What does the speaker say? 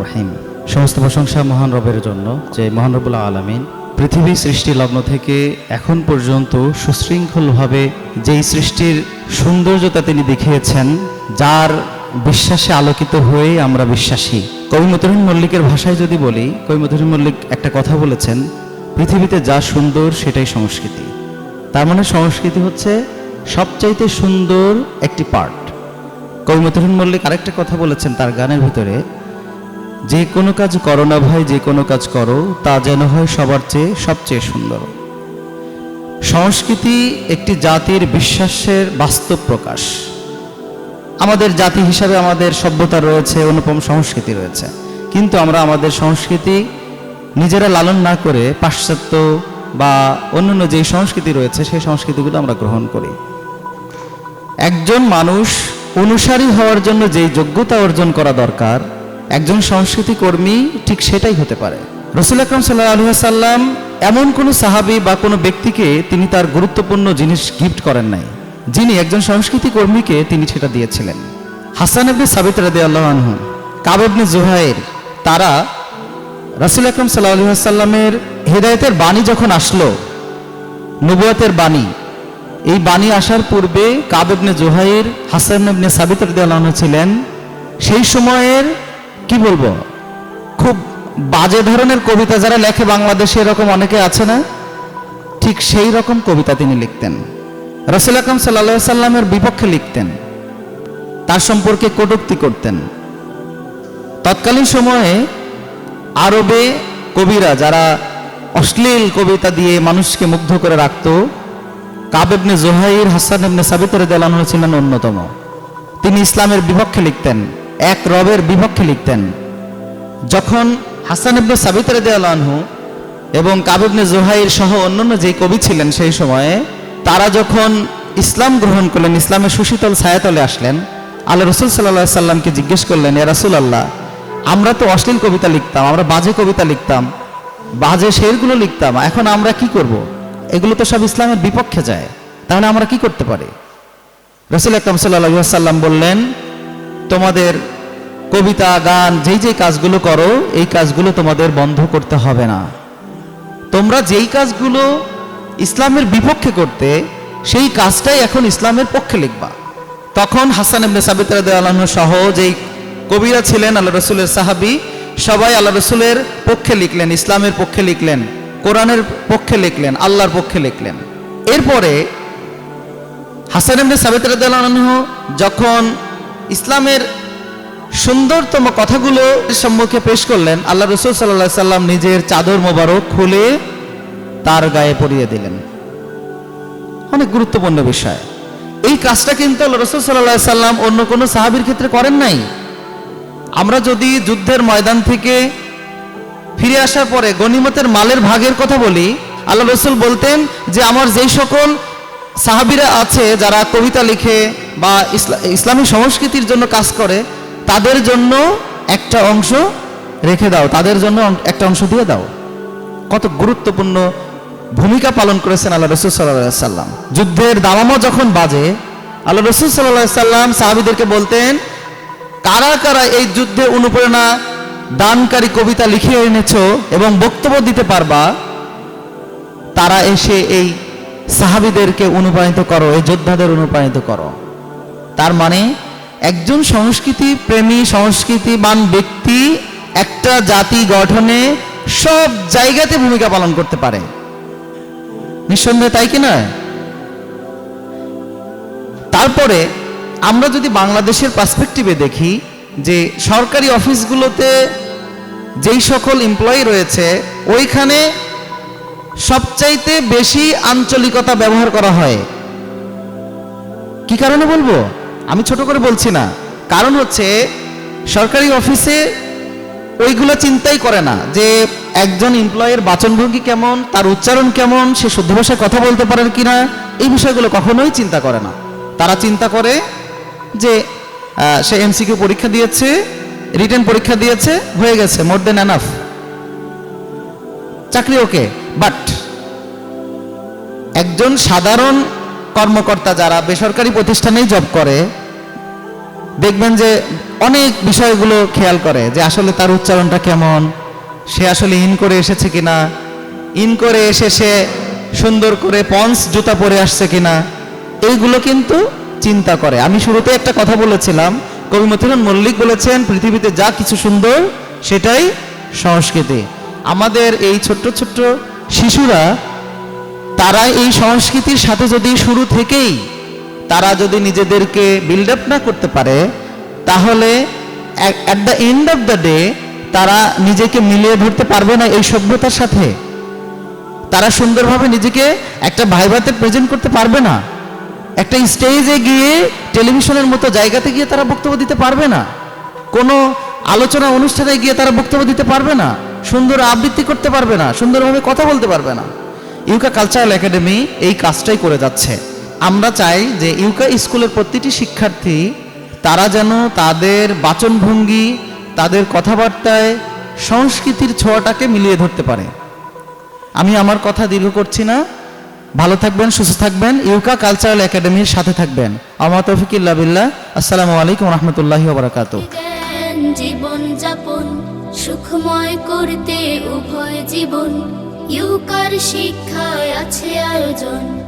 রহিম। সমস্ত প্রশংসা মহান রবের জন্য, যে মহান রবুল্লাহ আলমিন পৃথিবী সৃষ্টি লগ্ন থেকে এখন পর্যন্ত সুশৃঙ্খলভাবে যেই সৃষ্টির সৌন্দর্যতা তিনি দেখিয়েছেন, যার বিশ্বাসে আলোকিত হয়ে আমরা বিশ্বাসী। কবি মতুরিন মল্লিকের ভাষায় যদি বলি, কবি মতুরিন মল্লিক একটা কথা বলেছেন, পৃথিবীতে যা সুন্দর সেটাই সংস্কৃতি। তার মানে সংস্কৃতি হচ্ছে সবচাইতে সুন্দর একটি পার্ট কবি মতুরিন মল্লিক আরেকটা কথা বলেছেন তার গানের ভিতরে, যে কোনো কাজ করো না ভাই, যে কোনো কাজ করো, তা যেন হয় সবার চেয়ে সবচেয়ে সুন্দর। সংস্কৃতি একটি জাতির বিশ্বাসের বাস্তব প্রকাশ। আমাদের জাতি হিসাবে আমাদের সভ্যতা রয়েছে, অনুপম সংস্কৃতি রয়েছে। কিন্তু আমরা আমাদের সংস্কৃতি নিজেরা লালন না করে পাশ্চাত্য বা অন্যান্য যে সংস্কৃতি রয়েছে, সেই সংস্কৃতিগুলো আমরা গ্রহণ করি। একজন মানুষ অনুসারী হওয়ার জন্য যেই যোগ্যতা অর্জন করা দরকার, একজন সংস্কৃতি কর্মী ঠিক সেটাই হতে পারে। রসুল আকরম সাল্লাহ আলহাসাল্লাম এমন কোনো সাহাবি বা কোনো ব্যক্তিকে তিনি তার গুরুত্বপূর্ণ জিনিস গিফট করেন নাই, যিনি একজন সংস্কৃতি কর্মীকে তিনি সেটা দিয়েছিলেন। হাসান আবনে সাবিত রাদে আল্লাহ আনহু কাবনে জোহাইর, তারা রসুল আকরম সাল্লাহ আলহাসাল্লামের হৃদায়তের বাণী যখন আসলো, নবুয়াতের বাণী এই বাণী আসার পূর্বে কাবেবনে জোহাইর, হাসান সাবিত ছিলেন। সেই সময়ের, কি বলব, খুব বাজে ধরনের কবিতা যারা লেখে বাংলাদেশে, এরকম অনেকে আছে না? ঠিক সেই রকম কবিতা তিনি লিখতেন। রসুল আকরম সাল্লা সাল্লামের বিপক্ষে লিখতেন। তার সম্পর্কে কটুক্তি করতেন। তৎকালীন সময়ে আরবে কবিরা যারা অশ্লীল কবিতা দিয়ে মানুষকে মুগ্ধ করে রাখতো কাবেবনে জোহাইর, হাসান ইবনে সাবিত রাদিয়াল্লাহু ছিলেন অন্যতম তিনি ইসলামের বিপক্ষে লিখতেন, এক রবের বিপক্ষে লিখতেন যখন হাসান ইবনে সাবিত রাদিয়াল্লাহু এবং কাবেবনে জোহাইর সহ অন্যান্য যেই কবি ছিলেন সেই সময়ে, তারা যখন ইসলাম গ্রহণ করলেন, ইসলামের সুশীতল ছায়াতলে আসলেন, আল্লাহ রসুল সাল্লাহ সাল্লামকে জিজ্ঞেস করলেন এ রাসুল আল্লাহ আমরা তো অশ্লীল কবিতা লিখতাম, আমরা বাজে কবিতা লিখতাম, বাজে শেরগুলো লিখতাম, এখন আমরা কি করব। এগুলো তো সব ইসলামের বিপক্ষে যায়। তাহলে আমরা কি করতে পারি? রসুল আকরম সাল্লাম বললেন, তোমাদের কবিতা, গান, যেই যেই কাজগুলো করো, এই কাজগুলো তোমাদের বন্ধ করতে হবে না। তোমরা যেই কাজগুলো ইসলামের বিপক্ষে করতে, সেই কাজটাই এখন ইসলামের পক্ষে লিখবা। তখন হাসান ইবনে সাবিত রাদিয়াল্লাহু সহ যেই কবিরা ছিলেন আল্লাহ রসুলের সাহাবি, সবাই আল্লাহ রসুলের পক্ষে লিখলেন, ইসলামের পক্ষে লিখলেন, কোরআনের পক্ষে লিখলেন, আল্লাহর পক্ষে লিখলেন। এরপরে হাসান ইবনে সাবিত যখন ইসলামের সুন্দরতম কথাগুলো সম্মুখে পেশ করলেন, আল্লাহ রসুল সাল্লাহ সাল্লাম নিজের চাদর মোবারক খুলে তার গায়ে পরিয়ে দিলেন। অনেক গুরুত্বপূর্ণ বিষয়। এই কাজটা কিন্তু আল্লাহ রসুল সাল্লাহ সাল্লাম অন্য কোনো সাহাবির ক্ষেত্রে করেন নাই। আমরা যদি যুদ্ধের ময়দান থেকে ফিরে আসার পরে গনিমতের মালের ভাগের কথা বলি আল্লাহ রসুল বলতেন যে আমার যেই সকল সাহাবিরা আছে যারা কবিতা লিখে বা ইসলামী সংস্কৃতির জন্য কাজ করে, তাদের জন্য একটা অংশ রেখে দাও। তাদের জন্য একটা অংশ দিয়ে দাও। কত গুরুত্বপূর্ণ ভূমিকা পালন করেছেন আল্লাহ রসুল সাল্লাহ সাল্লাম। যুদ্ধের দামামো যখন বাজে, আল্লাহ রসুল সাল্লাহ সাল্লাম সাহাবিদেরকে বলতেন, কারা কারা এই যুদ্ধে অনুপ্রেরণা দানকারী কবিতা লিখে এনেছ এবং বক্তব্য দিতে পারবা? তারা এসে এই সাহাবিদেরকে অনুপ্রাণিত করো, এই যোদ্ধাদের অনুপ্রাণিত করো। তার মানে একজন সংস্কৃতি প্রেমী, সংস্কৃতিবান ব্যক্তি একটা জাতি গঠনে সব জায়গাতে ভূমিকা পালন করতে পারে। নিঃসন্দেহে তাই কি নয়? তারপরে আমরা যদি বাংলাদেশের পার্সপেক্টিভে দেখি যে সরকারি অফিসগুলোতে যেই সকল এমপ্লয়ি রয়েছে, ওইখানে সবচাইতে বেশি আঞ্চলিকতা ব্যবহার করা হয়। কি কারণে বলব? আমি ছোট করে বলছি না। কারণ হচ্ছে, সরকারি অফিসে ওইগুলো চিন্তাই করে না যে একজন এমপ্লয়ের বাচনভঙ্গি কেমন, তার উচ্চারণ কেমন, সে শুদ্ধ ভাষায় কথা বলতে পারে কিনা এই বিষয়গুলো কখনোই চিন্তা করে না। তারা চিন্তা করে যে সে এমসিকিউ পরীক্ষা দিয়েছে রিটার্ন পরীক্ষা দিয়েছে, হয়ে গেছে মোর দেন এনাফ চাকরি ওকে বাট একজন সাধারণ কর্মকর্তা যারা বেসরকারি প্রতিষ্ঠানেই জব করে, দেখবেন যে অনেক বিষয়গুলো খেয়াল করে যে আসলে তার উচ্চারণটা কেমন, সে আসলে ইন করে এসেছে কিনা, ইন করে এসে সে সুন্দর করে পন্স, জুতা পরে আসছে কিনা, এইগুলো কিন্তু চিন্তা করে। আমি শুরুতে একটা কথা বলেছিলাম, কবি মতিলাল মল্লিক বলেছেন, পৃথিবীতে যা কিছু সুন্দর সেটাই সংস্কৃতি। আমাদের এই ছোট্ট ছোট্ট শিশুরা, তারা এই সংস্কৃতির সাথে যদি শুরু থেকেই তারা যদি নিজেদেরকে বিল্ড আপ না করতে পারে, তাহলে at the end of the day তারা নিজেকে মিলিয়ে ধরতে পারবে না এই সভ্যতার সাথে। তারা সুন্দরভাবে নিজেকে একটা ভাইভাতে প্রেজেন্ট করতে পারবে না। একটা স্টেজে গিয়ে টেলিভিশনের মতো জায়গাতে গিয়ে তারা বক্তব্য দিতে পারবে না। কোনো আলোচনা অনুষ্ঠানে গিয়ে তারা বক্তব্য দিতে পারবে না। সুন্দর আবৃত্তি করতে পারবে না, সুন্দরভাবে কথা বলতে পারবে না। ইউকা কালচারাল একাডেমি এই কাজটাই করে যাচ্ছে। আমরা চাই যে ইউকা স্কুলের প্রতিটি শিক্ষার্থী, তারা যেন তাদের বাচনভঙ্গি, তাদের কথাবার্তায় সংস্কৃতির ছোঁয়াটাকে মিলিয়ে ধরতে পারে। আমি আমার কথা দীর্ঘ করছি না। ভালো থাকবেন, সুস্থ থাকবেন। ইউকা কালচারাল একাডেমির সাথে থাকবেন। আমার তৌফিকুল্লাহ বিল্লাহ। আসসালামু আলাইকুম রহমতুল্লাহি ওবরাকাতু জ্ঞান জীবন সুখময় করতে উভয় জীবন। ইউকার শিক্ষায় আছে আয়োজন।